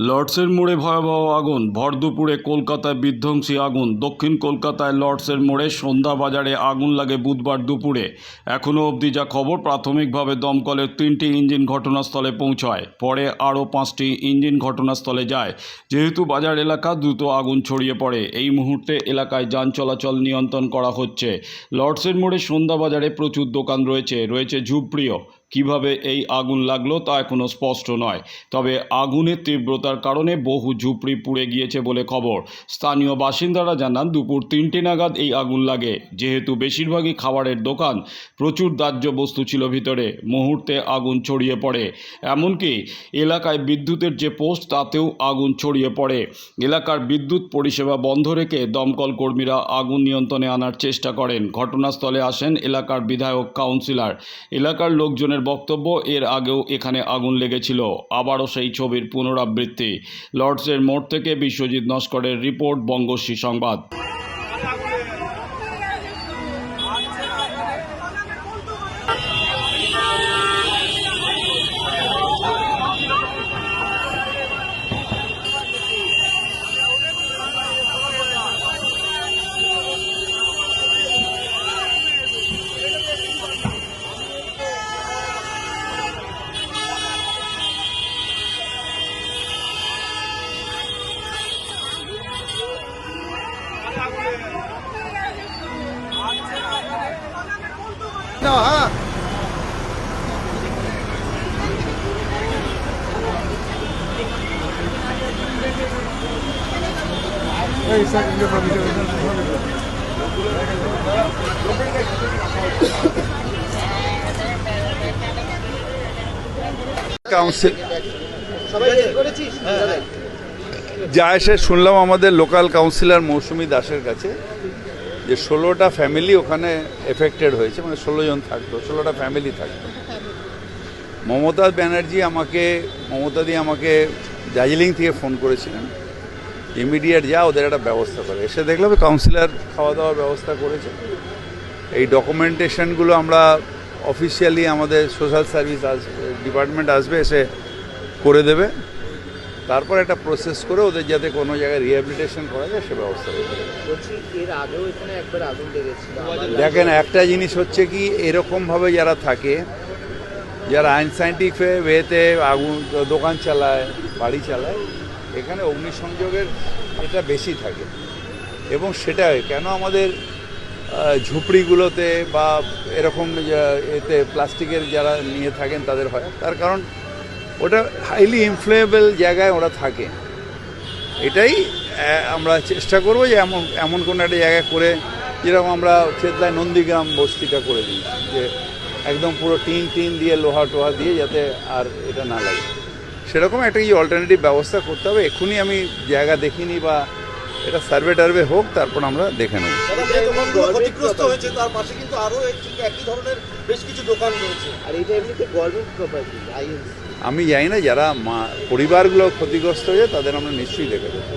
লর্ডসের মোড়ে ভয়াবহ আগুন। ভর দুপুরে কলকাতায় বিধ্বংসী আগুন। দক্ষিণ কলকাতায় লর্ডসের মোড়ে সন্ধ্যা বাজারে আগুন লাগে বুধবার দুপুরে। এখনও অবধি যা খবর, প্রাথমিকভাবে দমকলের তিনটি ইঞ্জিন ঘটনাস্থলে পৌঁছায়। পরে আরও পাঁচটি ইঞ্জিন ঘটনাস্থলে যায়। যেহেতু বাজার এলাকা, দ্রুত আগুন ছড়িয়ে পড়ে। এই মুহূর্তে এলাকায় যান চলাচল নিয়ন্ত্রণ করা হচ্ছে। লর্ডসের মোড়ে সন্ধ্যা বাজারে প্রচুর দোকান রয়েছে। রয়েছে ঝুপড়িও। কীভাবে এই আগুন লাগল তা এখনও স্পষ্ট নয়। তবে আগুনের তীব্রতার কারণে বহু ঝুপড়ি পুড়ে গিয়েছে বলে খবর। স্থানীয় বাসিন্দারা জানান, দুপুর তিনটে নাগাদ এই আগুন লাগে। যেহেতু বেশিরভাগই খাবারের দোকান, প্রচুর দাহ্য বস্তু ছিল ভিতরে, মুহূর্তে আগুন ছড়িয়ে পড়ে। এমনকি এলাকায় বিদ্যুতের যে পোস্ট, তাতেও আগুন ছড়িয়ে পড়ে। এলাকার বিদ্যুৎ পরিষেবা বন্ধ রেখে দমকল কর্মীরা আগুন নিয়ন্ত্রণে আনার চেষ্টা করেন। ঘটনাস্থলে আসেন এলাকার বিধায়ক, কাউন্সিলর। এলাকার লোকজনের বক্তব্য এর আগেও এখানে আগুন লেগেছিল। আবারও সেই ছবির পুনরাবৃত্তি। লর্ডসের মোড় থেকে বিশ্বজিৎ নস্করের রিপোর্ট, বঙ্গশ্রী সংবাদ। No, huh? Hey, second, go from council যা এসে শুনলাম আমাদের লোকাল কাউন্সিলর মৌসুমি দাসের কাছে, যে ষোলোটা ফ্যামিলি ওখানে এফেক্টেড হয়েছে মানে ষোলো জন থাকতো, ষোলোটা ফ্যামিলি থাকতো। মমতা ব্যানার্জি আমাকে মমতাদি আমাকে দার্জিলিং থেকে ফোন করেছিলেন ইমিডিয়েট যা ওদের একটা ব্যবস্থা করে। এসে দেখলাম কাউন্সিলর খাওয়া দাওয়ার ব্যবস্থা করেছে। এই ডকুমেন্টেশনগুলো আমরা অফিসিয়ালি আমাদের সোশ্যাল সার্ভিস আস ডিপার্টমেন্ট আসবে, এসে করে দেবে। তারপর একটা প্রসেস করে ওদের যাতে কোনো জায়গায় রিহ্যাবিলিটেশন করা যায় সে ব্যবস্থা করবে বলছি এর আগেও এখানে একবার আগুন লেগেছিল। দেখেন একটা জিনিস হচ্ছে কি এরকমভাবে যারা থাকে যারা আইনসাইন্টিফিক ওয়েতে আগুন দোকান চালায় বাড়ি চালায় এখানে অগ্নিসংযোগের এটা বেশি থাকে। এবং সেটা কেন আমাদের ঝুপড়িগুলোতে বা এরকম এতে প্লাস্টিকের যারা নিয়ে থাকেন তাদের হয়। তার কারণ ওটা হাইলি ইনফ্লুয়েবল জায়গায় ওরা থাকে। এটাই আমরা চেষ্টা করব যে এমন এমন কোনো একটা জায়গায় করে যেরকম আমরা চেতলায় নন্দীগ্রাম বস্তিটা করে দিই, যে একদম পুরো টিন টিন দিয়ে লোহা টোহা দিয়ে যাতে আর এটা না লাগে। সেরকম একটা কি অল্টারনেটিভ ব্যবস্থা করতে হবে। এখনই আমি জায়গা দেখিনি বা এটা সার্ভে টার্ভে হোক তারপর আমরা দেখে নেব। ক্ষতিগ্রস্ত হয়েছে তার পাশে কিন্তু আরও একই ধরনের বেশ কিছু দোকান রয়েছে। আর এটা এমনিতে গভর্নমেন্ট প্রপার্টি আইএনসি আমি জানি না যারা মা পরিবারগুলো ক্ষতিগ্রস্ত হয়েছে তাদের আমরা নিশ্চয়ই দেখে দেবো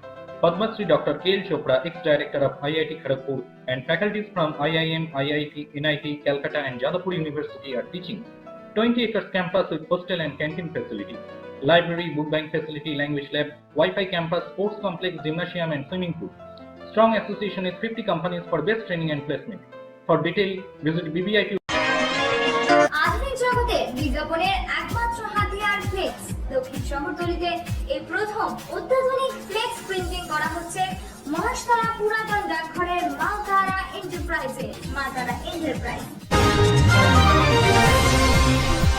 Padma Shri Dr. L. Chopra, ex-director of IIT Kharagpur, and faculties from IIM, IIT, NIT, Calcutta, and Jadavpur University are teaching. 20 acres campus with hostel and canteen facility, library, book bank facility, language lab, Wi-Fi campus, sports complex, gymnasium, and swimming pool. Strong association with 50 companies for best training and placement. For detail, visit BBIT আধুনিক জগতে দক্ষিণ শহরতলিতে এই প্রথম অত্যাধুনিক flakes printing এছাড়া পুরাতন ডাকঘরের মালতারা এন্টারপ্রাইজে মালতারা enterprise